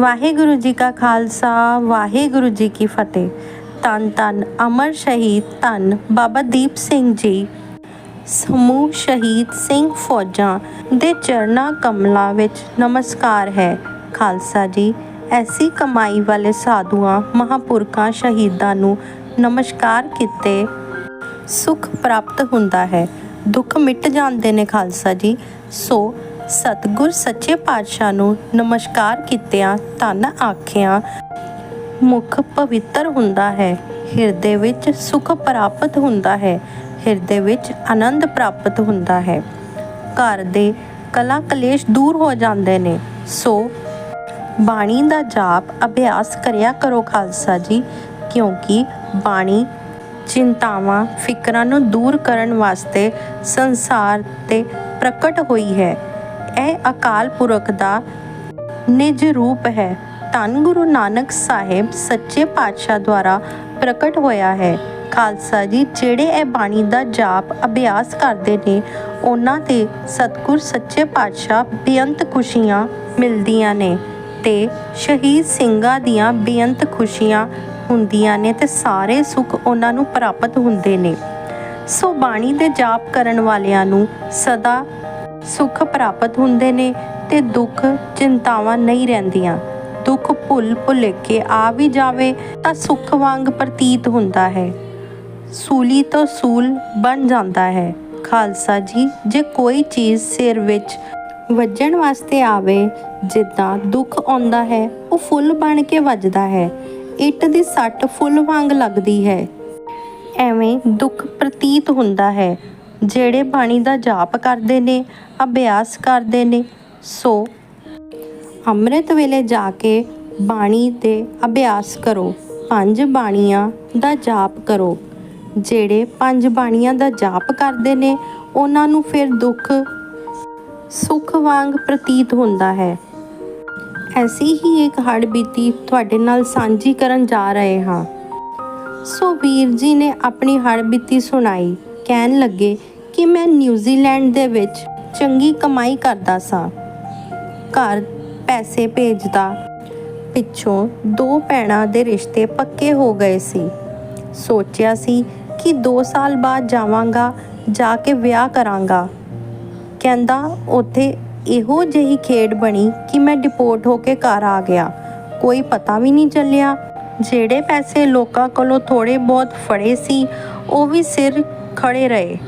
ਵਾਹਿਗੁਰੂ ਜੀ ਕਾ ਖਾਲਸਾ, ਵਾਹਿਗੁਰੂ ਜੀ ਕੀ ਫਤਿਹ। ਤਨ ਤਨ ਅਮਰ ਸ਼ਹੀਦ, ਧੰਨ ਬਾਬਾ ਦੀਪ ਸਿੰਘ ਜੀ। ਸਮੂਹ ਸ਼ਹੀਦ ਸਿੰਘ ਫੌਜਾਂ ਦੇ ਚਰਨਾ ਕਮਲਾਂ ਵਿੱਚ ਨਮਸਕਾਰ ਹੈ। ਖਾਲਸਾ ਜੀ, ਐਸੀ ਕਮਾਈ ਵਾਲੇ ਸਾਧੂਆਂ, ਮਹਾਪੁਰਖਾਂ, ਸ਼ਹੀਦਾਂ ਨੂੰ ਨਮਸਕਾਰ ਕੀਤੇ ਸੁਖ ਪ੍ਰਾਪਤ ਹੁੰਦਾ ਹੈ। ਦੁੱਖ ਮਿਟ ਜਾਂਦੇ ਨੇ ਖਾਲਸਾ ਜੀ। ਸੋ ਸਤਿਗੁਰ ਸੱਚੇ ਪਾਤਸ਼ਾਹ ਨੂੰ ਨਮਸਕਾਰ ਕੀਤਿਆਂ ਧੰਨ ਆਖਿਆਂ, ਮੁਖ ਪਵਿੱਤਰ ਹੁੰਦਾ ਹੈ, ਹਿਰਦੇ ਵਿੱਚ ਸੁਖ ਪ੍ਰਾਪਤ ਹੁੰਦਾ ਹੈ, ਹਿਰਦੇ ਵਿੱਚ ਆਨੰਦ ਪ੍ਰਾਪਤ ਹੁੰਦਾ ਹੈ। ਘਰ ਦੇ ਕਲਾ ਕਲੇਸ਼ ਦੂਰ ਹੋ ਜਾਂਦੇ ਨੇ, ਸੋ ਬਾਣੀ ਦਾ ਜਾਪ ਅਭਿਆਸ ਕਰਿਆ ਕਰੋ ਖਾਲਸਾ ਜੀ, ਕਿਉਂਕਿ ਬਾਣੀ ਚਿੰਤਾਵਾਂ, ਫਿਕਰਾਂ ਨੂੰ ਦੂਰ ਕਰਨ ਵਾਸਤੇ ਸੰਸਾਰ ਤੇ ਪ੍ਰਕਟ ਹੋਈ ਹੈ। ਇਹ ਅਕਾਲ ਪੁਰਖ ਦਾ ਨਿਜ ਰੂਪ ਹੈ। ਧੰਨ ਗੁਰੂ ਨਾਨਕ ਸਾਹਿਬ ਸੱਚੇ ਪਾਤਸ਼ਾਹ ਦੁਆਰਾ ਪ੍ਰਕਟ ਹੋਇਆ ਹੈ। ਖਾਲਸਾ ਜੀ, ਜਿਹੜੇ ਇਹ ਬਾਣੀ ਦਾ ਜਾਪ ਅਭਿਆਸ ਕਰਦੇ ਨੇ, ਉਹਨਾਂ ਤੇ ਸਤਿਗੁਰ ਸੱਚੇ ਪਾਤਸ਼ਾਹ ਬੇਅੰਤ ਖੁਸ਼ੀਆਂ ਮਿਲਦੀਆਂ ਨੇ ਤੇ ਸ਼ਹੀਦ ਸਿੰਘਾਂ ਦੀਆਂ ਬੇਅੰਤ ਖੁਸ਼ੀਆਂ ਹੁੰਦੀਆਂ ਨੇ ਤੇ ਸਾਰੇ ਸੁੱਖ ਉਹਨਾਂ ਨੂੰ ਪ੍ਰਾਪਤ ਹੁੰਦੇ ਨੇ। ਸੋ ਬਾਣੀ ਦੇ ਜਾਪ ਕਰਨ ਵਾਲਿਆਂ ਨੂੰ ਸਦਾ ਸੁੱਖ ਪ੍ਰਾਪਤ ਹੁੰਦੇ ਨੇ ਤੇ ਦੁੱਖ ਚਿੰਤਾਵਾਂ ਨਹੀਂ ਰਹਿੰਦੀਆਂ। ਦੁੱਖ ਭੁੱਲ ਭੁਲੇਖੇ ਆ ਵੀ ਜਾਵੇ ਤਾਂ ਸੁੱਖ ਵਾਂਗ ਪ੍ਰਤੀਤ ਹੁੰਦਾ ਹੈ। ਸੂਲੀ ਤੋਂ ਸੂਲ ਬਣ ਜਾਂਦਾ ਹੈ। ਖਾਲਸਾ ਜੀ, ਜੇ ਕੋਈ ਚੀਜ਼ ਸਿਰ ਵਿੱਚ ਵੱਜਣ ਵਾਸਤੇ ਆਵੇ, ਜਿੱਦਾਂ ਦੁੱਖ ਆਉਂਦਾ ਹੈ, ਉਹ ਫੁੱਲ ਬਣ ਕੇ ਵੱਜਦਾ ਹੈ। ਇੱਟ ਦੀ ਸੱਟ ਫੁੱਲ ਵਾਂਗ ਲੱਗਦੀ ਹੈ। ਐਵੇਂ ਦੁੱਖ ਪ੍ਰਤੀਤ ਹੁੰਦਾ ਹੈ। ਜਿਹੜੇ ਬਾਣੀ ਦਾ ਜਾਪ ਕਰਦੇ ਨੇ, ਅਭਿਆਸ ਕਰਦੇ ਨੇ, ਸੋ ਅੰਮ੍ਰਿਤ ਵੇਲੇ ਜਾ ਕੇ ਬਾਣੀ ਦੇ ਅਭਿਆਸ ਕਰੋ। ਪੰਜ ਬਾਣੀਆਂ ਦਾ ਜਾਪ ਕਰੋ। ਜਿਹੜੇ ਪੰਜ ਬਾਣੀਆਂ ਦਾ ਜਾਪ ਕਰਦੇ ਨੇ, ਉਹਨਾਂ ਨੂੰ ਫਿਰ ਦੁੱਖ, ਸੁੱਖ ਵਾਂਗ ਪ੍ਰਤੀਤ ਹੁੰਦਾ ਹੈ। ਐਸੀ ਹੀ ਇੱਕ ਹੜ ਬੀਤੀ ਤੁਹਾਡੇ ਨਾਲ ਸਾਂਝੀ ਕਰਨ ਜਾ ਰਹੇ ਹਾਂ। ਸੋ ਵੀਰ ਜੀ ਨੇ ਆਪਣੀ ਹੜ ਬੀਤੀ ਸੁਣਾਈ। ਕਹਿਣ ਲੱਗੇ ਕਿ ਮੈਂ ਨਿਊਜ਼ੀਲੈਂਡ ਦੇ ਵਿੱਚ ਚੰਗੀ ਕਮਾਈ ਕਰਦਾ ਸਾਂ। ਘਰ ਪੈਸੇ ਭੇਜਦਾ। ਪਿੱਛੋਂ ਦੋ ਭੈਣਾਂ ਦੇ ਰਿਸ਼ਤੇ ਪੱਕੇ ਹੋ ਗਏ ਸੀ। ਸੋਚਿਆ ਸੀ ਕਿ 2 ਸਾਲ ਬਾਅਦ ਜਾਵਾਂਗਾ, ਜਾ ਕੇ ਵਿਆਹ ਕਰਾਂਗਾ। ਕਹਿੰਦਾ, ਉੱਥੇ ਇਹੋ ਜਿਹੀ ਖੇਡ ਬਣੀ ਕਿ ਮੈਂ ਡਿਪੋਰਟ ਹੋ ਕੇ ਘਰ ਆ ਗਿਆ। ਕੋਈ ਪਤਾ ਵੀ ਨਹੀਂ ਚੱਲਿਆ। ਜਿਹੜੇ ਪੈਸੇ ਲੋਕਾਂ ਕੋਲੋਂ ਥੋੜੇ ਬਹੁਤ ਫੜੇ ਸੀ, ਉਹ ਵੀ ਸਿਰ ਖੜੇ ਰਹੇ।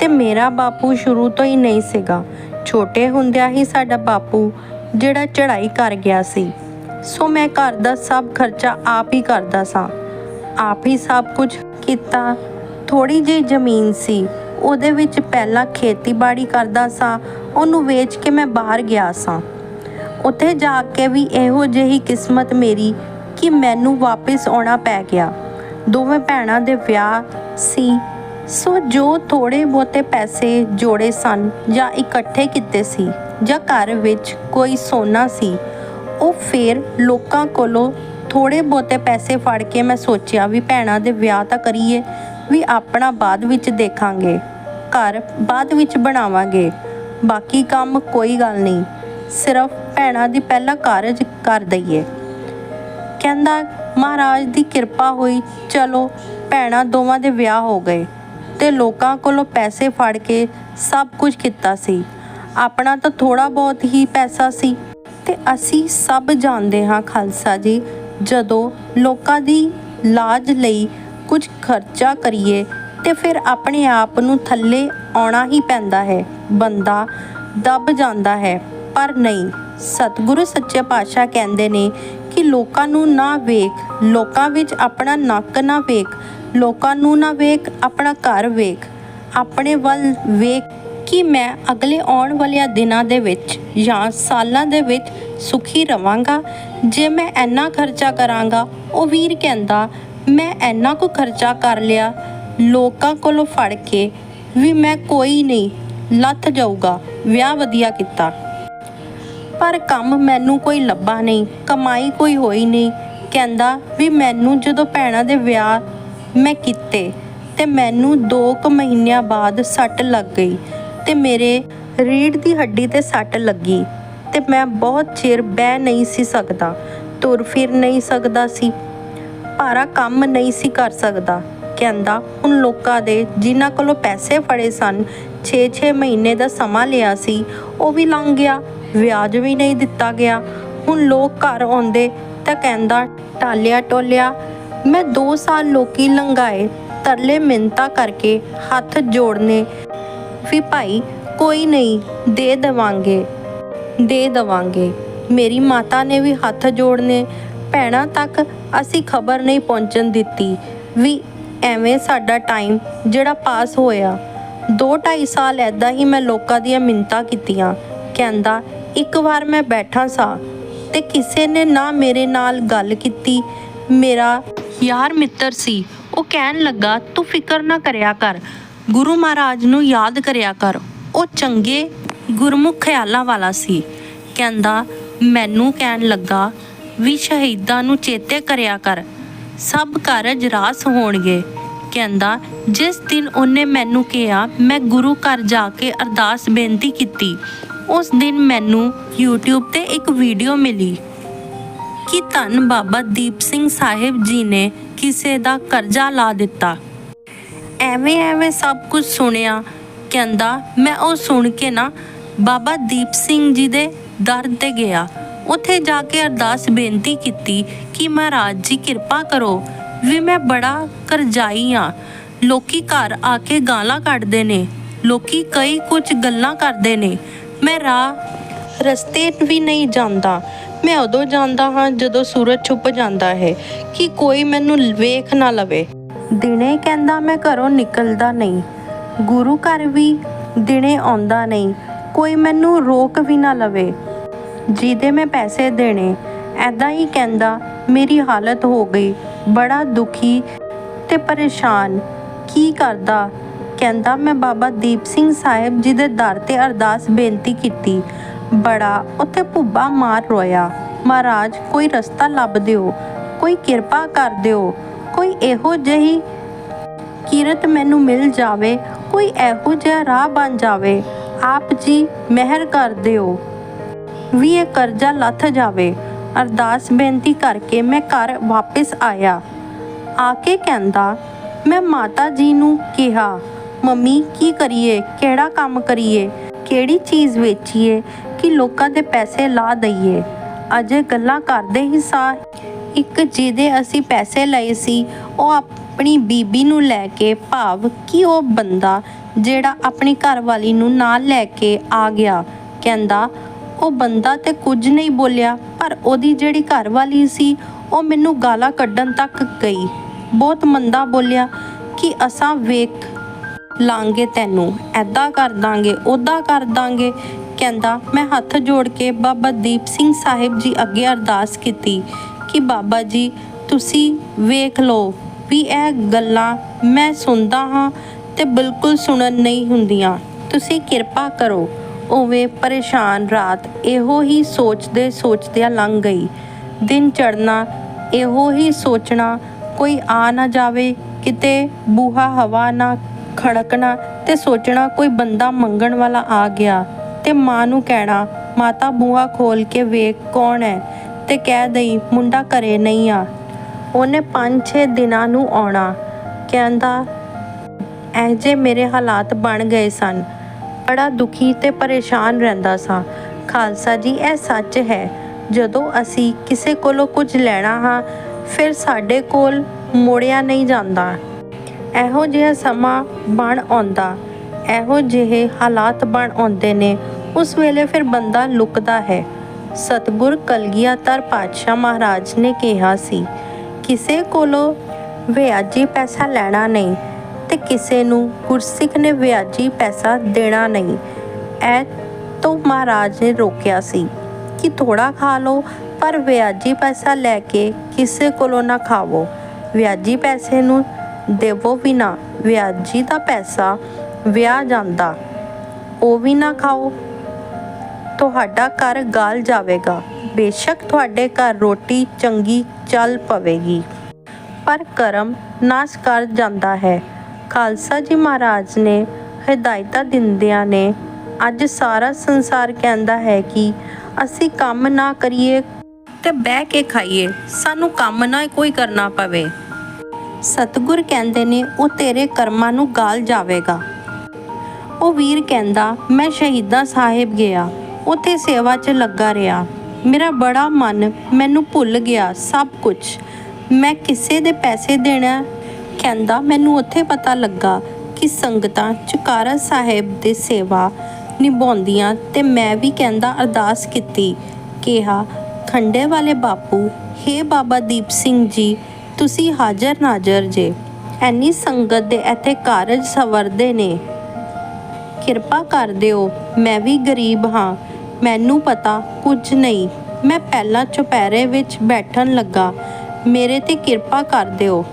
ਤੇ ਮੇਰਾ ਬਾਪੂ ਸ਼ੁਰੂ ਤੋਂ ਹੀ ਨਹੀਂ ਸੀਗਾ। ਛੋਟੇ ਹੁੰਦਿਆਂ ਹੀ ਸਾਡਾ ਬਾਪੂ ਜਿਹੜਾ ਚੜ੍ਹਾਈ ਕਰ ਗਿਆ ਸੀ। ਸੋ ਮੈਂ ਘਰ ਦਾ ਸਭ ਖਰਚਾ ਆਪ ਹੀ ਕਰਦਾ ਸਾਂ। ਆਪ ਹੀ ਸਭ ਕੁਝ ਕੀਤਾ। ਥੋੜੀ ਜਿਹੀ ਜ਼ਮੀਨ ਸੀ। ਉਹਦੇ ਵਿੱਚ ਪਹਿਲਾਂ ਖੇਤੀਬਾੜੀ ਕਰਦਾ ਸਾਂ। ਉਹਨੂੰ ਵੇਚ ਕੇ ਮੈਂ ਬਾਹਰ ਗਿਆ ਸਾਂ। ਉੱਥੇ ਜਾ ਕੇ ਵੀ ਇਹੋ ਜਿਹੀ ਕਿਸਮਤ ਮੇਰੀ ਕਿ ਮੈਨੂੰ ਵਾਪਸ ਆਉਣਾ ਪੈ ਗਿਆ। ਦੋਵੇਂ ਭੈਣਾਂ ਦੇ ਵਿਆਹ ਸੀ। ਸੋ ਜੋ ਥੋੜੇ ਬਹੁਤੇ ਪੈਸੇ ਜੋੜੇ ਸਨ ਜਾਂ ਇਕੱਠੇ ਕੀਤੇ ਸੀ ਜਾਂ ਘਰ ਵਿੱਚ ਕੋਈ ਸੋਨਾ ਸੀ, ਉਹ ਫੇਰ ਲੋਕਾਂ ਕੋਲੋਂ ਥੋੜੇ ਬਹੁਤੇ ਪੈਸੇ ਫੜ ਕੇ ਮੈਂ ਸੋਚਿਆ ਵੀ ਭੈਣਾਂ ਦੇ ਵਿਆਹ ਤਾਂ ਕਰੀਏ, ਵੀ ਆਪਣਾ ਬਾਅਦ ਵਿੱਚ ਦੇਖਾਂਗੇ, ਘਰ ਬਾਅਦ ਵਿੱਚ ਬਣਾਵਾਂਗੇ, ਬਾਕੀ ਕੰਮ ਕੋਈ ਗੱਲ ਨਹੀਂ, ਸਿਰਫ ਭੈਣਾਂ ਦੀ ਪਹਿਲਾ ਕਾਰਜ ਕਰ ਦਈਏ। ਕਹਿੰਦਾ, ਮਹਾਰਾਜ ਦੀ ਕਿਰਪਾ ਹੋਈ, ਚਲੋ ਭੈਣਾਂ ਦੋਵਾਂ ਦੇ ਵਿਆਹ ਹੋ ਗਏ। ਤੇ ਲੋਕਾਂ ਕੋਲੋਂ ਪੈਸੇ ਫੜ ਕੇ ਸਭ ਕੁਝ ਕੀਤਾ ਸੀ। ਆਪਣਾ ਤਾਂ ਥੋੜਾ ਬਹੁਤ ਹੀ ਪੈਸਾ ਸੀ। ਤੇ ਅਸੀਂ ਸਭ ਜਾਣਦੇ ਹਾਂ ਖਾਲਸਾ ਜੀ, ਜਦੋਂ ਲੋਕਾਂ ਦੀ ਲਾਜ ਲਈ ਕੁਝ ਖਰਚਾ ਕਰੀਏ, ਤੇ ਫਿਰ ਆਪਣੇ ਆਪ ਨੂੰ ਥੱਲੇ ਆਉਣਾ ਹੀ ਪੈਂਦਾ ਹੈ। ਬੰਦਾ ਦੱਬ ਜਾਂਦਾ ਹੈ। ਪਰ ਨਹੀਂ, ਸਤਿਗੁਰੂ ਸੱਚੇ ਪਾਤਸ਼ਾਹ ਕਹਿੰਦੇ ਨੇ ਕਿ ਲੋਕਾਂ ਨੂੰ ਨਾ ਵੇਖ, ਲੋਕਾਂ ਵਿੱਚ ਆਪਣਾ ਨੱਕ ਨਾ ਵੇਖ ਲੋਕਾਂ ਨੂੰ ਨਾ ਵੇਖ, ਆਪਣਾ ਘਰ ਵੇਖ। ਆਪਣੇ ਵੱਲ ਵੇਖ ਕਿ ਮੈਂ ਅਗਲੇ ਆਉਣ ਵਾਲਿਆਂ ਦਿਨਾਂ ਦੇ ਵਿੱਚ ਜਾਂ ਸਾਲਾਂ ਦੇ ਵਿੱਚ ਸੁਖੀ ਰਵਾਂਗਾ। ਜੇ ਮੈਂ ਇੰਨਾ ਖਰਚਾ ਕਰਾਂਗਾ, ਉਹ ਵੀਰ ਕਹਿੰਦਾ, ਮੈਂ ਇੰਨਾ ਕੁ ਖਰਚਾ ਕਰ ਲਿਆ, ਲੋਕਾਂ ਕੋਲੋਂ ਫੜ ਕੇ ਵੀ ਮੈਂ ਕੋਈ ਨਹੀਂ, ਲੱਥ ਜਾਊਗਾ, ਵਿਆਹ ਵਧੀਆ ਕੀਤਾ। ਪਰ ਕੰਮ ਮੈਨੂੰ ਕੋਈ ਲੱਭਾ ਨਹੀਂ, ਕਮਾਈ ਕੋਈ ਹੋਈ ਨਹੀਂ। ਕਹਿੰਦਾ ਵੀ ਮੈਨੂੰ ਜਦੋਂ ਭੈਣਾਂ ਦੇ ਵਿਆਹ ਮੈਂ ਕੀਤੇ ਤੇ ਮੈਨੂੰ 2 ਕੁ ਮਹੀਨਿਆਂ ਬਾਅਦ ਸੱਟ ਲੱਗ ਗਈ ਤੇ ਮੇਰੇ ਰੀੜ ਦੀ ਹੱਡੀ ਤੇ ਸੱਟ ਲੱਗੀ ਤੇ ਮੈਂ ਬਹੁਤ ਚਿਰ ਬਹਿ ਨਹੀਂ ਸੀ ਸਕਦਾ, ਤੁਰ ਫਿਰ ਨਹੀਂ ਸਕਦਾ ਸੀ। ਭਾਰਾ ਕੰਮ ਨਹੀਂ ਸੀ ਕਰ ਸਕਦਾ, ਕਹਿੰਦਾ, ਹੁਣ ਲੋਕਾਂ ਦੇ ਜਿਨ੍ਹਾਂ ਕੋਲੋਂ ਪੈਸੇ ਫੜੇ ਸਨ 6-6 ਮਹੀਨੇ ਦਾ ਸਮਾਂ ਲਿਆ ਸੀ, ਉਹ ਵੀ ਲੰਘ ਗਿਆ, ਵਿਆਜ ਵੀ ਨਹੀਂ ਦਿੱਤਾ ਗਿਆ। ਹੁਣ ਲੋਕ ਘਰ ਆਉਂਦੇ ਤਾਂ ਕਹਿੰਦਾ ਟਾਲਿਆ ਟੋਲਿਆ ਮੈਂ 2 ਸਾਲ ਲੋਕੀ ਲੰਘਾਏ, ਤਰਲੇ ਮਿੰਤਾ ਕਰਕੇ ਹੱਥ ਜੋੜਨੇ। ਵੀ ਭਾਈ, ਕੋਈ ਨਹੀਂ, ਦੇ ਦੇਵਾਂਗੇ। ਦੇ ਦੇਵਾਂਗੇ। ਮੇਰੀ ਮਾਤਾ ਨੇ ਵੀ ਹੱਥ ਜੋੜਨੇ। ਭੈਣਾਂ ਤੱਕ ਅਸੀਂ ਖਬਰ ਨਹੀਂ ਪਹੁੰਚਣ ਦਿੱਤੀ। ਵੀ ਐਵੇਂ ਸਾਡਾ ਟਾਈਮ ਜਿਹੜਾ ਪਾਸ ਹੋਇਆ। 2-2.5 ਸਾਲ ਐਦਾਂ ਹੀ ਮੈਂ ਲੋਕਾਂ ਦੀਆਂ ਮਿੰਤਾ ਕੀਤੀਆਂ। ਕਹਿੰਦਾ, ਇੱਕ ਵਾਰ ਮੈਂ ਬੈਠਾ ਸਾਂ ਤੇ ਕਿਸੇ ਨੇ ਨਾ ਮੇਰੇ ਨਾਲ ਗੱਲ ਕੀਤੀ। ਮੇਰਾ ਯਾਰ ਮਿੱਤਰ ਸੀ। ਉਹ ਕਹਿਣ ਲੱਗਾ, ਤੂੰ ਫਿਕਰ ਨਾ ਕਰਿਆ ਕਰ। ਗੁਰੂ ਮਹਾਰਾਜ ਨੂੰ ਯਾਦ ਕਰਿਆ ਕਰ। ਉਹ ਚੰਗੇ, ਗੁਰਮੁਖ ਖਿਆਲਾਂ ਵਾਲਾ ਸੀ। ਕਹਿੰਦਾ, ਮੈਨੂੰ ਕਹਿਣ ਲੱਗਾ, ਵੀ ਸ਼ਹੀਦਾਂ ਨੂੰ ਚੇਤੇ ਕਰਿਆ ਕਰ। ਸਭ ਕਾਰਜ ਰਾਸ ਹੋਣਗੇ। ਕਹਿੰਦਾ, ਜਿਸ ਦਿਨ ਉਹਨੇ ਮੈਨੂੰ ਕਿਹਾ, ਮੈਂ ਗੁਰੂ ਘਰ ਜਾ ਕੇ ਅਰਦਾਸ ਬੇਨਤੀ ਕੀਤੀ। ਉਸ ਦਿਨ ਮੈਨੂੰ YouTube ਤੇ ਇੱਕ ਵੀਡੀਓ ਮਿਲੀ। ਕਿ ਧੰਨ ਬਾਬਾ ਦੀਪ ਸਿੰਘ ਸਾਹਿਬ ਜੀ ਨੇ ਕਿਸੇ ਦਾ ਕਰਜ਼ਾ ਲਾ ਦਿੱਤਾ? ਐਵੇਂ ਐਵੇਂ ਸਭ ਕੁਝ ਸੁਣਿਆ, ਕਹਿੰਦਾ, ਮੈਂ ਉਹ ਸੁਣ ਕੇ ਨਾ ਬਾਬਾ ਦੀਪ ਸਿੰਘ ਜੀ ਦੇ ਦਰ ਤੇ ਗਿਆ। ਉੱਥੇ ਜਾ ਕੇ ਅਰਦਾਸ ਬੇਨਤੀ ਕੀਤੀ ਕਿ ਮਹਾਰਾਜ ਜੀ ਕਿਰਪਾ ਕਰੋ ਵੀ ਮੈਂ ਬੜਾ ਕਰਜ਼ਾਈ ਆ। ਲੋਕੀ ਘਰ ਆ ਕੇ ਗਾਲਾਂ ਕੱਢਦੇ ਨੇ, ਲੋਕੀ ਕਈ ਕੁਝ ਗੱਲਾਂ ਕਰਦੇ ਨੇ। ਮੈਂ ਰਾਹ ਰਸਤੇ ਵੀ ਨਹੀਂ ਜਾਂਦਾ। ਮੈਂ ਉਦੋਂ ਜਾਂਦਾ ਹਾਂ ਜਦੋਂ ਸੂਰਜ ਛੁਪ ਜਾਂਦਾ ਹੈ ਕਿ ਕੋਈ ਮੈਨੂੰ ਵੇਖ ਨਾ ਲਵੇ। ਦਿਨੇ ਕਹਿੰਦਾ ਮੈਂ ਘਰੋਂ ਨਿਕਲਦਾ ਨਹੀਂ। ਗੁਰੂ ਘਰ ਵੀ ਦਿਨੇ ਆਉਂਦਾ ਨਹੀਂ। ਕੋਈ ਮੈਨੂੰ ਰੋਕ ਵੀ ਨਾ ਲਵੇ। ਜਿਹਦੇ ਮੈਂ ਪੈਸੇ ਦੇਣੇ ਐਦਾਂ ਹੀ ਕਹਿੰਦਾ, ਮੇਰੀ ਹਾਲਤ ਹੋ ਗਈ। ਬੜਾ ਦੁਖੀ ਤੇ ਪਰੇਸ਼ਾਨ। ਕੀ ਕਰਦਾ? ਕਹਿੰਦਾ, ਮੈਂ ਬਾਬਾ ਦੀਪ ਸਿੰਘ ਸਾਹਿਬ ਜੀ ਦੇ ਦਰ ਤੇ ਅਰਦਾਸ ਬੇਨਤੀ ਕੀਤੀ। ਬੜਾ ਉੱਥੇ ਭੁੱਬਾ ਮਾਰ ਰੋਇਆ। ਮਹਾਰਾਜ, ਕੋਈ ਰਸਤਾ ਲੱਭ ਦਿਓ, ਕੋਈ ਕਿਰਪਾ ਕਰ ਦਿਓ, ਕੋਈ ਇਹੋ ਜਿਹੀ ਕਿਰਤ ਮੈਨੂੰ ਮਿਲ ਜਾਵੇ, ਕੋਈ ਇਹੋ ਜਿਹਾ ਰਾਹ ਬਣ ਜਾਵੇ। ਆਪ ਜੀ ਮਿਹਰ ਕਰ ਦਿਓ, ਵੀ ਇਹ ਕਰਜ਼ਾ ਲੱਥ ਜਾਵੇ। ਅਰਦਾਸ ਬੇਨਤੀ ਕਰਕੇ ਮੈਂ ਘਰ ਵਾਪਸ ਆਇਆ। ਆ ਕੇ ਕਹਿੰਦਾ, ਮੈਂ ਮਾਤਾ ਜੀ ਨੂੰ ਕਿਹਾ, ਮੰਮੀ ਕੀ ਕਰੀਏ, ਕਿਹੜਾ ਕੰਮ ਕਰੀਏ, ਕਿਹੜੀ ਚੀਜ਼ ਵੇਚੀਏ ਕਿ ਲੋਕਾਂ ਦੇ ਪੈਸੇ ਲਾ ਦਈਏ। ਅਜੇ ਗੱਲਾਂ ਕਰਦੇ ਹੀ ਸਾਂ ਇੱਕ ਜਿਹਦੇ ਅਸੀਂ ਪੈਸੇ ਲਏ ਸੀ, ਉਹ ਆਪਣੀ ਬੀਬੀ ਨੂੰ ਲੈ ਕੇ ਭਾਵ ਕਿ ਉਹ ਬੰਦਾ ਜਿਹੜਾ ਆਪਣੀ ਘਰਵਾਲੀ ਨੂੰ ਨਾਲ ਲੈ ਕੇ ਆ ਗਿਆ। ਕਹਿੰਦਾ, ਉਹ ਬੰਦਾ ਤੇ ਕੁਝ ਨਹੀਂ ਬੋਲਿਆ, ਪਰ ਉਹਦੀ ਜਿਹੜੀ ਘਰਵਾਲੀ ਸੀ, ਉਹ ਮੈਨੂੰ ਗਾਲਾਂ ਕੱਢਣ ਤੱਕ ਗਈ। ਬਹੁਤ ਮੰਦਾ ਬੋਲਿਆ ਕਿ ਅਸਾਂ ਵੇਖ ਲਾਂਗੇ ਤੈਨੂੰ ਐਦਾਂ ਕਰ ਦਾਂਗੇ ਉਦਾਂ ਕਰ ਦਾਂਗੇ। ਕਹਿੰਦਾ, ਮੈਂ ਹੱਥ ਜੋੜ ਕੇ ਬਾਬਾ ਦੀਪ ਸਿੰਘ ਸਾਹਿਬ ਜੀ ਅੱਗੇ ਅਰਦਾਸ ਕੀਤੀ ਕਿ ਬਾਬਾ ਜੀ, ਤੁਸੀਂ ਵੇਖ ਲਓ ਵੀ ਇਹ ਗੱਲਾਂ ਮੈਂ ਸੁਣਦਾ ਹਾਂ ਤੇ ਬਿਲਕੁਲ ਸੁਣਨ ਨਹੀਂ ਹੁੰਦੀਆਂ। ਤੁਸੀਂ ਕਿਰਪਾ ਕਰੋ। ਉਵੇਂ ਪਰੇਸ਼ਾਨ ਰਾਤ ਇਹੋ ਹੀ ਸੋਚਦੇ ਸੋਚਦਿਆਂ ਲੰਘ ਗਈ। ਦਿਨ ਚੜਨਾ ਇਹੋ ਹੀ ਸੋਚਣਾ, ਕੋਈ ਆ ਨਾ ਜਾਵੇ, ਕਿਤੇ ਬੂਹਾ ਹਵਾ ਨਾ ਖੜਕਣਾ ਤੇ ਸੋਚਣਾ ਕੋਈ ਬੰਦਾ ਮੰਗਣ ਵਾਲਾ ਆ ਗਿਆ। ਤੇ ਮਾਂ ਨੂੰ ਕਹਿਣਾ, ਮਾਤਾ, ਬੂਹਾ ਖੋਲ ਕੇ ਵੇਖ ਕੌਣ ਹੈ? ਤੇ ਕਹਿ ਦਈ, ਮੁੰਡਾ ਘਰੇ ਨਹੀਂ ਆ। ਉਹਨੇ 5-6 ਦਿਨਾਂ ਨੂੰ ਆਉਣਾ। ਕਹਿੰਦਾ, ਇਹ ਜੇ ਮੇਰੇ ਹਾਲਾਤ ਬਣ ਗਏ ਸਨ, ਬੜਾ ਦੁਖੀ ਤੇ ਪਰੇਸ਼ਾਨ ਰਹਿੰਦਾ ਸਾਂ। ਖਾਲਸਾ ਜੀ, ਇਹ ਸੱਚ ਹੈ। ਜਦੋਂ ਅਸੀਂ ਕਿਸੇ ਕੋਲੋਂ ਕੁਝ ਲੈਣਾ ਹਾਂ, ਫਿਰ ਸਾਡੇ ਕੋਲ ਮੋੜਿਆ ਨਹੀਂ ਜਾਂਦਾ। ਇਹੋ ਜਿਹਾ ਸਮਾਂ ਬਣ ਆਉਂਦਾ। ਇਹੋ ਜਿਹੇ ਹਾਲਾਤ ਬਣ ਆਉਂਦੇ ਨੇ। ਉਸ ਵੇਲੇ ਫਿਰ ਬੰਦਾ ਲੁਕਦਾ ਹੈ। ਸਤਗੁਰ ਕਲਗੀਆਤਰ ਪਾਤਸ਼ਾਹ ਮਹਾਰਾਜ ਨੇ ਕਿਹਾ ਸੀ, ਕਿਸੇ ਕੋਲੋਂ ਵਿਆਜੀ ਪੈਸਾ ਲੈਣਾ ਨਹੀਂ ਤੇ ਕਿਸੇ ਨੂੰ ਗੁਰਸਿੱਖ ਨੇ ਵਿਆਜੀ ਪੈਸਾ ਦੇਣਾ ਨਹੀਂ। ਇਹ ਤੋਂ ਮਹਾਰਾਜ ਨੇ ਰੋਕਿਆ ਸੀ ਕਿ ਥੋੜਾ ਖਾ ਲਓ, ਪਰ ਵਿਆਜੀ ਪੈਸਾ ਲੈ ਕੇ ਕਿਸੇ ਕੋਲੋਂ ਨਾ ਖਾਵੋ। ਵਿਆਜੀ ਪੈਸੇ ਨੂੰ ਦੇਵੋ ਵੀ ਨਾ ਵਿਆਜੀ ਦਾ ਪੈਸਾ ਵਿਆਹ ਜਾਂਦਾ। ਉਹ ਵੀ ਨਾ ਖਾਓ। ਤੁਹਾਡਾ ਘਰ ਗਾਲ ਜਾਵੇਗਾ। ਬੇਸ਼ੱਕ ਤੁਹਾਡੇ ਘਰ ਰੋਟੀ ਚੰਗੀ ਚੱਲ ਪਵੇਗੀ। ਪਰ ਕਰਮ ਨਾਸ਼ ਕਰ ਜਾਂਦਾ ਹੈ। ਖਾਲਸਾ ਜੀ ਮਹਾਰਾਜ ਨੇ ਹਦਾਇਤਾਂ ਦਿੰਦਿਆਂ ਨੇ ਅੱਜ ਸਾਰਾ ਸੰਸਾਰ ਕਹਿੰਦਾ ਹੈ ਕਿ ਅਸੀਂ ਕੰਮ ਨਾ ਕਰੀਏ ਤੇ ਬਹਿ ਕੇ ਖਾਈਏ। ਸਾਨੂੰ ਕੰਮ ਨਾ ਕੋਈ ਕਰਨਾ ਪਵੇ। ਸਤਿਗੁਰ ਕਹਿੰਦੇ ਨੇ, ਉਹ ਤੇਰੇ ਕਰਮਾਂ ਨੂੰ ਗਾਲ ਜਾਵੇਗਾ। ਉਹ ਵੀਰ ਕਹਿੰਦਾ, ਮੈਂ ਸ਼ਹੀਦਾਂ ਸਾਹਿਬ ਗਿਆ। ਉੱਥੇ ਸੇਵਾ 'ਚ ਲੱਗਾ ਰਿਹਾ। ਮੇਰਾ ਬੜਾ ਮਨ ਮੈਨੂੰ ਭੁੱਲ ਗਿਆ ਸਭ ਕੁਝ। ਮੈਂ ਕਿਸੇ ਦੇ ਪੈਸੇ ਦੇਣਾ ਕਹਿੰਦਾ ਮੈਨੂੰ ਉੱਥੇ ਪਤਾ ਲੱਗਾ ਕਿ ਸੰਗਤਾਂ ਚੁਕਾਰਾ ਸਾਹਿਬ ਦੇ ਸੇਵਾ ਨਿਭਾਉਂਦੀਆਂ ਤੇ ਮੈਂ ਵੀ ਕਹਿੰਦਾ ਅਰਦਾਸ ਕੀਤੀ, ਕਿਹਾ, ਖੰਡੇ ਵਾਲੇ ਬਾਪੂ, ਹੇ ਬਾਬਾ ਦੀਪ ਸਿੰਘ ਜੀ, ਤੁਸੀਂ ਹਾਜ਼ਰ ਨਾਜ਼ਰ ਜੇ। ਐਨੀ ਸੰਗਤ ਦੇ ਇੱਥੇ ਕਾਰਜ ਸਵਰਦੇ ਨੇ। ਕਿਰਪਾ ਕਰ ਦਿਓ, ਮੈਂ ਵੀ ਗਰੀਬ ਹਾਂ। ਮੈਨੂੰ ਪਤਾ ਕੁਝ ਨਹੀਂ। ਮੈਂ ਪਹਿਲਾਂ ਚੁਪਹਿਰੇ ਵਿੱਚ ਬੈਠਣ ਲੱਗਾ। ਮੇਰੇ ਤੇ ਕਿਰਪਾ ਕਰ ਦਿਓ।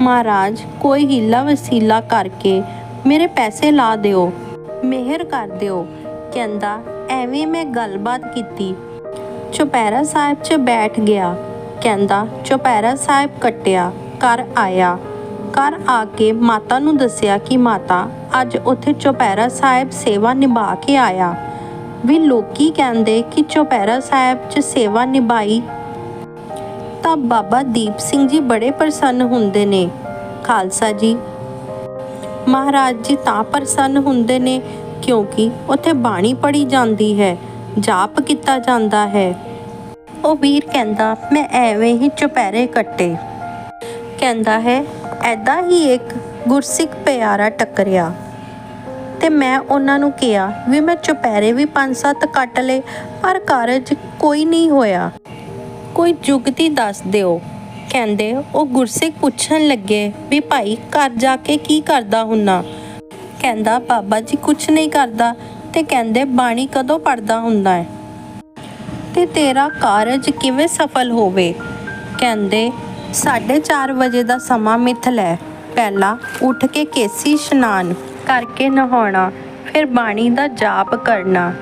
ਮਹਾਰਾਜ, ਕੋਈ ਹੀਲਾ ਵਸੀਲਾ ਕਰਕੇ ਮੇਰੇ ਪੈਸੇ ਲਾ ਦਿਓ। ਮਿਹਰ ਕਰ ਦਿਓ। ਕਹਿੰਦਾ, ਐਵੇਂ ਮੈਂ ਗੱਲਬਾਤ ਕੀਤੀ। ਚੁਪਹਿਰਾ ਸਾਹਿਬ 'ਚ ਬੈਠ ਗਿਆ। ਕਹਿੰਦਾ, ਚੁਪਹਿਰਾ ਸਾਹਿਬ ਕੱਟਿਆ। ਘਰ ਆਇਆ। ਘਰ ਆ ਕੇ ਮਾਤਾ ਨੂੰ ਦੱਸਿਆ ਕਿ ਮਾਤਾ ਅੱਜ ਉੱਥੇ ਚੁਪਹਿਰਾ ਸਾਹਿਬ ਸੇਵਾ ਨਿਭਾ ਕੇ ਆਇਆ। ਵੀ ਲੋਕੀ ਕਹਿੰਦੇ ਕਿ ਚੁਪਹਿਰਾ ਸਾਹਿਬ 'ਚ ਸੇਵਾ ਨਿਭਾਈ। ਤਾਂ ਬਾਬਾ ਦੀਪ ਸਿੰਘ ਜੀ ਬੜੇ ਪ੍ਰਸੰਨ ਹੁੰਦੇ ਨੇ। ਖਾਲਸਾ ਜੀ। ਮਹਾਰਾਜ ਜੀ ਤਾਂ ਪ੍ਰਸੰਨ ਹੁੰਦੇ ਨੇ ਕਿਉਂਕਿ ਉੱਥੇ ਬਾਣੀ ਪੜੀ ਜਾਂਦੀ ਹੈ, ਜਾਪ ਕੀਤਾ ਜਾਂਦਾ ਹੈ। ਉਹ ਵੀਰ ਕਹਿੰਦਾ, ਮੈਂ ਐਵੇਂ ਹੀ ਚੁਪਹਿਰੇ ਕੱਟੇ। ਕਹਿੰਦਾ ਹੈ, ਐਦਾਂ ਹੀ ਇੱਕ ਗੁਰਸਿੱਖ ਪਿਆਰਾ ਟੱਕਰਿਆ। ਤੇ ਮੈਂ ਉਹਨਾਂ ਨੂੰ ਕਿਹਾ ਵੀ ਮੈਂ ਚੁਪਹਿਰੇ ਵੀ ਪੰਜ ਸੱਤ ਕੱਟ ਲਏ, ਪਰ ਕਾਰਜ ਕੋਈ ਨਹੀਂ ਹੋਇਆ। ਕੋਈ ਜੁਗਤੀ ਦੱਸ ਦਿਓ। ਕਹਿੰਦੇ ਉਹ ਗੁਰਸਿੱਖ ਪੁੱਛਣ ਲੱਗੇ ਵੀ ਭਾਈ ਘਰ ਜਾ ਕੇ ਕੀ ਕਰਦਾ ਹੁੰਨਾ? ਕਹਿੰਦਾ, ਬਾਬਾ ਜੀ ਕੁਝ ਨਹੀਂ ਕਰਦਾ। ਤੇ ਕਹਿੰਦੇ, ਬਾਣੀ ਕਦੋਂ ਪੜਦਾ ਹੁੰਦਾ ਹੈ? ਤੇ ਤੇਰਾ ਕਾਰਜ ਕਿਵੇਂ ਸਫਲ ਹੋਵੇ? ਕਹਿੰਦੇ 4:30 ਵਜੇ ਦਾ ਸਮਾਂ ਮਿੱਥ ਲੈ। ਪਹਿਲਾਂ ਉੱਠ ਕੇ ਕੇਸੀ ਇਸ਼ਨਾਨ ਕਰਕੇ ਨਹਾਉਣਾ, ਫਿਰ ਬਾਣੀ ਦਾ ਜਾਪ ਕਰਨਾ।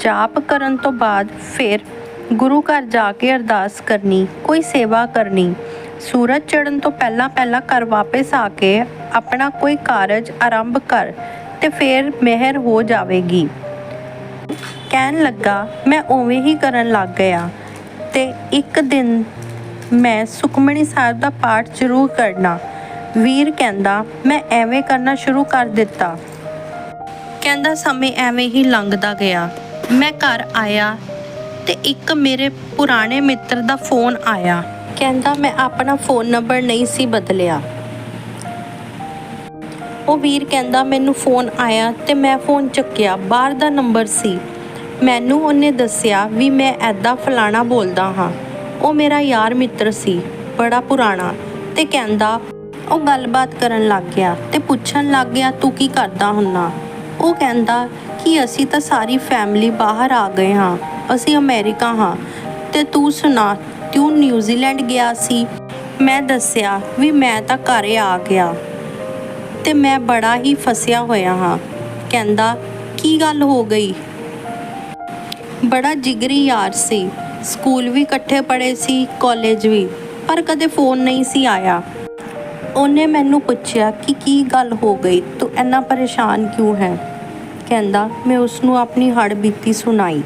ਜਾਪ ਕਰਨ ਤੋਂ ਬਾਅਦ ਫਿਰ ਗੁਰੂ ਘਰ ਜਾ ਕੇ ਅਰਦਾਸ ਕਰਨੀ, ਕੋਈ ਸੇਵਾ ਕਰਨੀ। ਸੂਰਜ ਚੜ੍ਹਨ ਤੋਂ ਪਹਿਲਾਂ ਪਹਿਲਾਂ ਘਰ ਵਾਪਸ ਆ ਕੇ ਆਪਣਾ ਕੋਈ ਕਾਰਜ ਆਰੰਭ ਕਰ ਤੇ ਫਿਰ ਮਿਹਰ ਹੋ ਜਾਵੇਗੀ। ਕਹਿਣ ਲੱਗਾ, ਮੈਂ ਉਵੇਂ ਹੀ ਕਰਨ ਲੱਗ ਗਿਆ ਤੇ ਇੱਕ ਦਿਨ ਮੈਂ ਸੁਖਮਣੀ ਸਾਹਿਬ ਦਾ ਪਾਠ ਜ਼ਰੂਰ ਕਰਨਾ। ਵੀਰ ਕਹਿੰਦਾ, ਮੈਂ ਐਵੇਂ ਕਰਨਾ ਸ਼ੁਰੂ ਕਰ ਦਿੱਤਾ। ਕਹਿੰਦਾ, ਸਮੇਂ ਐਵੇਂ ਹੀ ਲੰਘਦਾ ਗਿਆ। ਮੈਂ ਘਰ ਆਇਆ ਤੇ ਇੱਕ ਮੇਰੇ ਪੁਰਾਣੇ ਮਿੱਤਰ ਦਾ ਫੋਨ ਆਇਆ। ਕਹਿੰਦਾ, ਮੈਂ ਆਪਣਾ ਫੋਨ ਨੰਬਰ ਨਹੀਂ ਸੀ ਬਦਲਿਆ। ਉਹ ਵੀਰ ਕਹਿੰਦਾ, ਮੈਨੂੰ ਫੋਨ ਆਇਆ ਤੇ ਮੈਂ ਫੋਨ ਚੱਕਿਆ। ਬਾਹਰ ਦਾ ਨੰਬਰ ਸੀ। ਮੈਨੂੰ ਉਹਨੇ ਦੱਸਿਆ ਵੀ ਮੈਂ ਐਦਾਂ ਫਲਾਣਾ ਬੋਲਦਾ ਹਾਂ। ਉਹ ਮੇਰਾ ਯਾਰ ਮਿੱਤਰ ਸੀ, ਬੜਾ ਪੁਰਾਣਾ ਤੇ ਕਹਿੰਦਾ ਉਹ ਗੱਲਬਾਤ ਕਰਨ ਲੱਗ ਗਿਆ ਤੇ ਪੁੱਛਣ ਲੱਗ ਗਿਆ, ਤੂੰ ਕੀ ਕਰਦਾ ਹੁੰਨਾ? ਉਹ ਕਹਿੰਦਾ ਕਿ ਅਸੀਂ ਤਾਂ ਸਾਰੀ ਫੈਮਿਲੀ ਬਾਹਰ ਆ ਗਏ ਹਾਂ, ਅਸੀਂ ਅਮਰੀਕਾ ਹਾਂ। ਤੇ ਤੂੰ ਸੁਣਾ, ਤੂੰ ਨਿਊਜ਼ੀਲੈਂਡ ਗਿਆ ਸੀ? ਮੈਂ ਦੱਸਿਆ ਵੀ ਮੈਂ ਤਾਂ ਘਰ ਆ ਗਿਆ। ਤੇ ਮੈਂ ਬੜਾ ਹੀ ਫਸਿਆ ਹੋਇਆ ਹਾਂ। ਕਹਿੰਦਾ, ਕੀ ਗੱਲ ਹੋ ਗਈ? ਬੜਾ ਜਿਗਰੀ ਯਾਰ ਸੀ। ਸਕੂਲ ਵੀ ਇਕੱਠੇ ਪੜ੍ਹੇ ਸੀ, ਕਾਲਜ ਵੀ, ਪਰ ਕਦੇ ਫੋਨ ਨਹੀਂ ਸੀ ਆਇਆ। ਉਹਨੇ ਮੈਨੂੰ ਪੁੱਛਿਆ ਕਿ ਕੀ ਗੱਲ ਹੋ ਗਈ? ਤੂੰ ਇੰਨਾ ਪਰੇਸ਼ਾਨ ਕਿਉਂ ਹੈ? ਕਹਿੰਦਾ, ਮੈਂ ਉਸ ਨੂੰ ਆਪਣੀ ਹੜ ਬੀਤੀ ਸੁਣਾਈ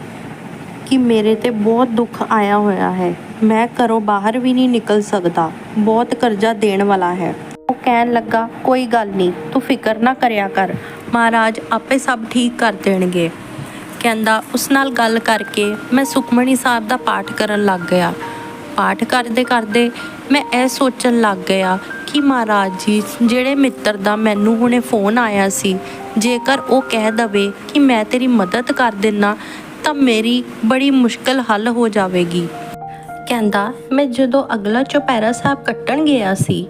ਕਿ ਮੇਰੇ ਤੇ ਬਹੁਤ ਦੁੱਖ ਆਇਆ ਹੋਇਆ ਹੈ। ਮੈਂ ਘਰੋਂ ਬਾਹਰ ਵੀ ਨਹੀਂ ਨਿਕਲ ਸਕਦਾ। ਬਹੁਤ ਕਰਜ਼ਾ ਦੇਣ ਵਾਲਾ ਹੈ। ਉਹ ਕਹਿਣ ਲੱਗਾ, ਕੋਈ ਗੱਲ ਨਹੀਂ, ਤੂੰ ਫਿਕਰ ਨਾ ਕਰਿਆ ਕਰ। ਮਹਾਰਾਜ ਆਪੇ ਸਭ ਠੀਕ ਕਰ ਦੇਣਗੇ। ਕਹਿੰਦਾ, ਉਸ ਨਾਲ ਗੱਲ ਕਰਕੇ ਮੈਂ ਸੁਖਮਣੀ ਸਾਹਿਬ ਦਾ ਪਾਠ ਕਰਨ ਲੱਗ ਗਿਆ। ਪਾਠ ਕਰਦੇ ਕਰਦੇ ਮੈਂ ਇਹ ਸੋਚਣ ਲੱਗ ਗਿਆ ਕਿ ਮਹਾਰਾਜ ਜੀ, ਜਿਹੜੇ ਮਿੱਤਰ ਦਾ ਮੈਨੂੰ ਹੁਣੇ ਫੋਨ ਆਇਆ ਸੀ, ਜੇਕਰ ਉਹ ਕਹਿ ਦਵੇ ਕਿ ਮੈਂ ਤੇਰੀ ਮਦਦ ਕਰ ਦਿੰਨਾ, ਤਾਂ ਮੇਰੀ ਬੜੀ ਮੁਸ਼ਕਲ ਹੱਲ ਹੋ ਜਾਵੇਗੀ। ਕਹਿੰਦਾ, ਮੈਂ ਜਦੋਂ ਅਗਲਾ ਚੁਪਹਿਰਾ ਸਾਹਿਬ ਕੱਟਣ ਗਿਆ ਸੀ,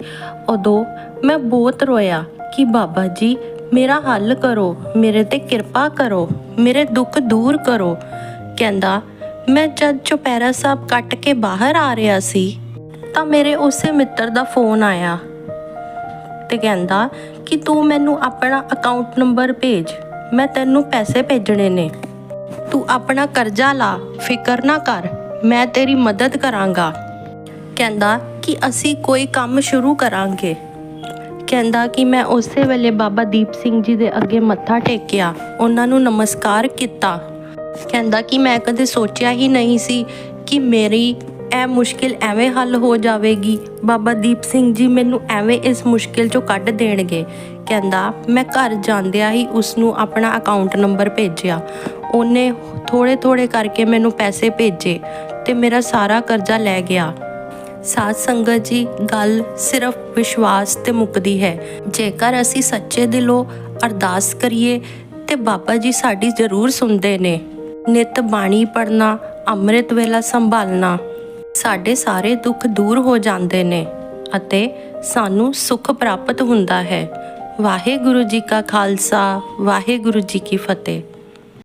ਉਦੋਂ ਮੈਂ ਬਹੁਤ ਰੋਇਆ ਕਿ ਬਾਬਾ ਜੀ, ਮੇਰਾ ਹੱਲ ਕਰੋ, ਮੇਰੇ ਤੇ ਕਿਰਪਾ ਕਰੋ, ਮੇਰੇ ਦੁੱਖ ਦੂਰ ਕਰੋ। ਕਹਿੰਦਾ, ਮੈਂ ਜਦ ਚੁਪਹਿਰਾ ਸਾਹਿਬ ਕੱਟ ਕੇ ਬਾਹਰ ਆ ਰਿਹਾ ਸੀ ਤਾਂ ਮੇਰੇ ਉਸੇ ਮਿੱਤਰ ਦਾ ਫੋਨ ਆਇਆ ਤੇ ਕਹਿੰਦਾ ਕਿ ਤੂੰ ਮੈਨੂੰ ਆਪਣਾ ਅਕਾਊਂਟ ਨੰਬਰ ਭੇਜ, ਮੈਂ ਤੈਨੂੰ ਪੈਸੇ ਭੇਜਣੇ ਨੇ। ਤੂੰ ਆਪਣਾ ਕਰਜ਼ਾ ਲਾ, ਫਿਕਰ ਨਾ ਕਰ, ਮੈਂ ਤੇਰੀ ਮਦਦ ਕਰਾਂਗਾ। ਕਹਿੰਦਾ ਕਿ ਅਸੀਂ ਕੋਈ ਕੰਮ ਸ਼ੁਰੂ ਕਰਾਂਗੇ। ਕਹਿੰਦਾ ਕਿ ਮੈਂ ਉਸੇ ਵੇਲੇ ਬਾਬਾ ਦੀਪ ਸਿੰਘ ਜੀ ਦੇ ਅੱਗੇ ਮੱਥਾ ਟੇਕਿਆ, ਉਹਨਾਂ ਨੂੰ ਨਮਸਕਾਰ ਕੀਤਾ। ਕਹਿੰਦਾ ਕਿ ਮੈਂ ਕਦੇ ਸੋਚਿਆ ਹੀ ਨਹੀਂ ਸੀ ਕਿ ਮੇਰੀ ਇਹ ਮੁਸ਼ਕਿਲ ਐਵੇਂ ਹੱਲ ਹੋ ਜਾਵੇਗੀ। ਬਾਬਾ ਦੀਪ ਸਿੰਘ ਜੀ ਮੈਨੂੰ ਐਵੇਂ ਇਸ ਮੁਸ਼ਕਿਲ ਚੋਂ ਕੱਢ ਦੇਣਗੇ। ਕਹਿੰਦਾ, ਮੈਂ ਘਰ ਜਾਂਦਿਆਂ ਹੀ ਉਸ ਨੂੰ ਆਪਣਾ ਅਕਾਊਂਟ ਨੰਬਰ ਭੇਜਿਆ। ਉਹਨੇ ਥੋੜੇ ਥੋੜੇ ਕਰਕੇ ਮੈਨੂੰ ਪੈਸੇ ਭੇਜੇ ਤੇ ਮੇਰਾ ਸਾਰਾ ਕਰਜ਼ਾ ਲੈ ਗਿਆ। ਸਾਧ ਸੰਗਤ ਜੀ, ਗੱਲ ਸਿਰਫ ਵਿਸ਼ਵਾਸ ਤੇ ਮੁੱਕਦੀ ਹੈ। ਜੇਕਰ ਅਸੀਂ ਸੱਚੇ ਦਿਲੋਂ ਅਰਦਾਸ ਕਰੀਏ ਤੇ ਬਾਬਾ ਜੀ ਸਾਡੀ ਜ਼ਰੂਰ ਸੁਣਦੇ ਨੇ। ਨਿਤ ਬਾਣੀ ਪੜਨਾ ਅੰਮ੍ਰਿਤ ਵੇਲਾ ਸੰਭਾਲਣਾ। ਸਾਡੇ ਸਾਰੇ ਦੁੱਖ ਦੂਰ ਹੋ ਜਾਂਦੇ ਨੇ ਅਤੇ ਸਾਨੂੰ ਸੁੱਖ ਪ੍ਰਾਪਤ ਹੁੰਦਾ ਹੈ। ਵਾਹਿਗੁਰੂ ਜੀ ਕਾ ਖਾਲਸਾ, ਵਾਹਿਗੁਰੂ ਜੀ ਕੀ ਫਤਿਹ।